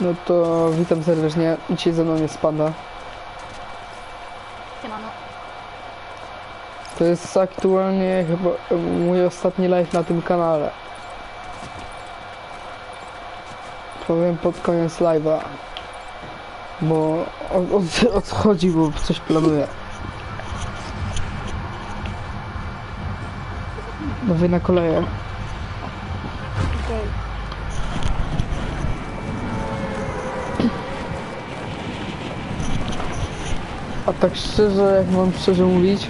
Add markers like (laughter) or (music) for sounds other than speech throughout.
No to witam serdecznie. Dzisiaj ze mną jest Panda. Siemano. To jest aktualnie chyba mój ostatni live na tym kanale. Powiem pod koniec live'a. Bo o, o, o co chodzi, bo coś planuję. Nowy na koleje. Okej. A tak szczerze, jak mam szczerze mówić,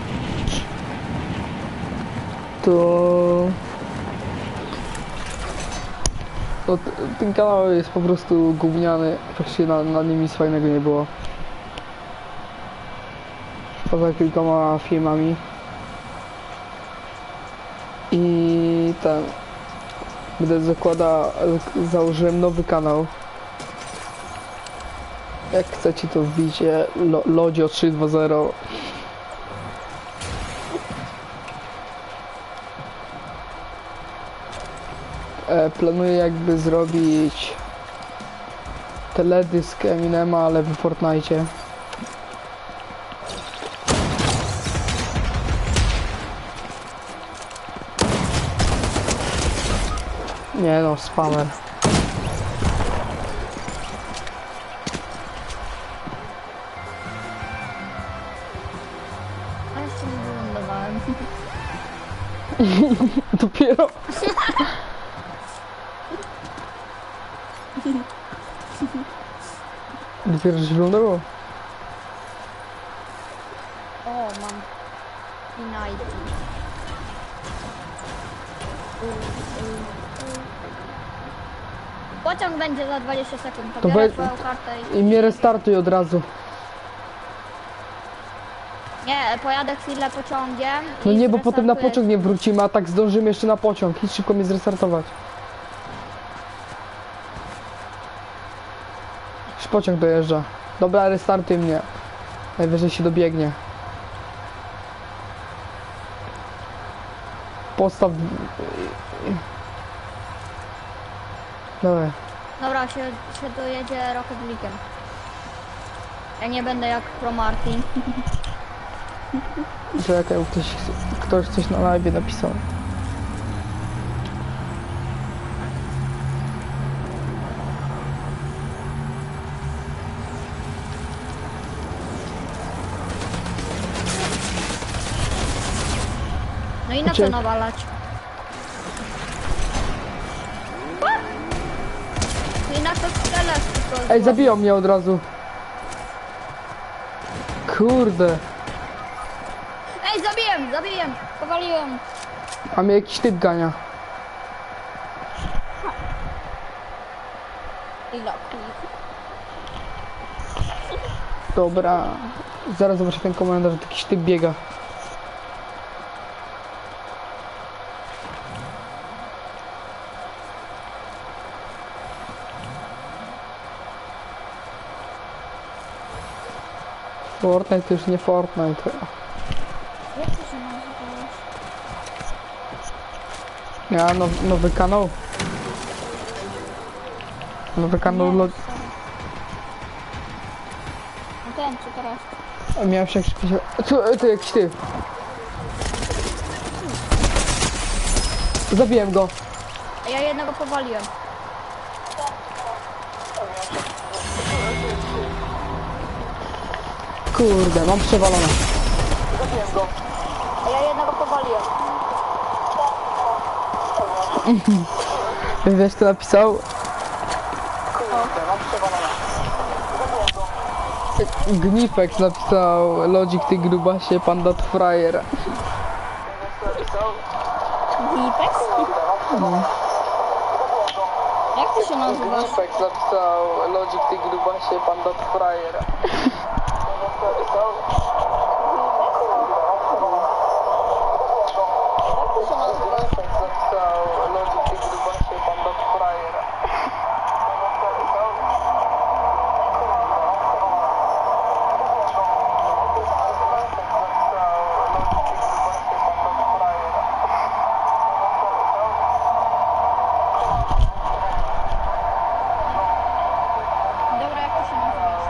to... t- ten kanał jest po prostu gówniany, praktycznie na, na nim nic fajnego nie było. Poza kilkoma filmami. I ten... Będę zakłada... założyłem nowy kanał. Jak chcecie to wbicie Lo Lodzio 320 e, Planuję jakby zrobić teledysk Eminema, ale w Fortnite. Nie no, spammer. (laughs) Dopiero. Dopiero się wyglądało. O, mam. Inajki. Pociąg będzie za 20 sekund. To twoją kartę i... I mnie restartuj od razu. Nie, pojadę chwilę pociągiem No i nie, bo potem na zrestartuję- pociąg nie wrócimy, a tak zdążymy jeszcze na pociąg. Idź szybko mnie zrestartować. Już pociąg dojeżdża. Dobra, restartuj mnie. Najwyżej się dobiegnie. Postaw... Dawaj. Dobra, się, się dojedzie Rocket League'em. Ja nie będę jak Pro Martin. (laughs) Czekaj, ktoś, ktoś coś na live napisał. No i na co Uciek. nawalać? I na to strzelasz tylko. Ej, zabiją mnie od razu. Kurde. Zabiłem, zabiłem, powaliłem. A mnie jakiś typ gania. Dobra. Zaraz zobaczę ten komentarz, że jakiś typ biega. Fortnite to już nie Fortnite. Jak to się nazywa? Ja now, nowy kanał. Nowy kanał. Lo... No ten, czy teraz? A miałem się jakiś... Co? To jakiś ty. Zabiłem go. A ja jednego powaliłem. Kurde, mam przewalone. A ja jednego powaliłem. Wiesz kto napisał? Gnipek napisał Logik ty grubasie, panda to frajer. Deepex? Jak ty się nazywasz? Gnipek napisał Logik ty grubasie, panda to frajer. (laughs) Dobra, jak ty się nazywasz?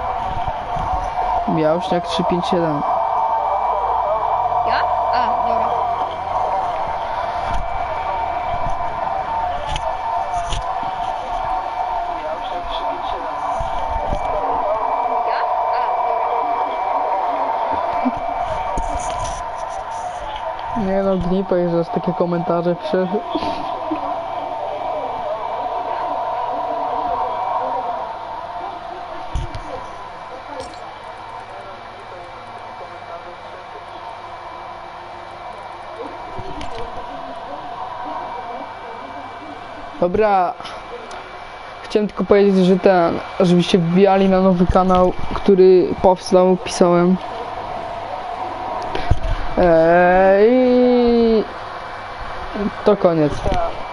Białośniak 357. Ja? A, dobra. Nie no, gnipa jest, takie komentarze pisze. Dobra. Chciałem tylko powiedzieć, że ten, żebyście wbijali na nowy kanał, który powstał, pisałem. Eee, i to koniec.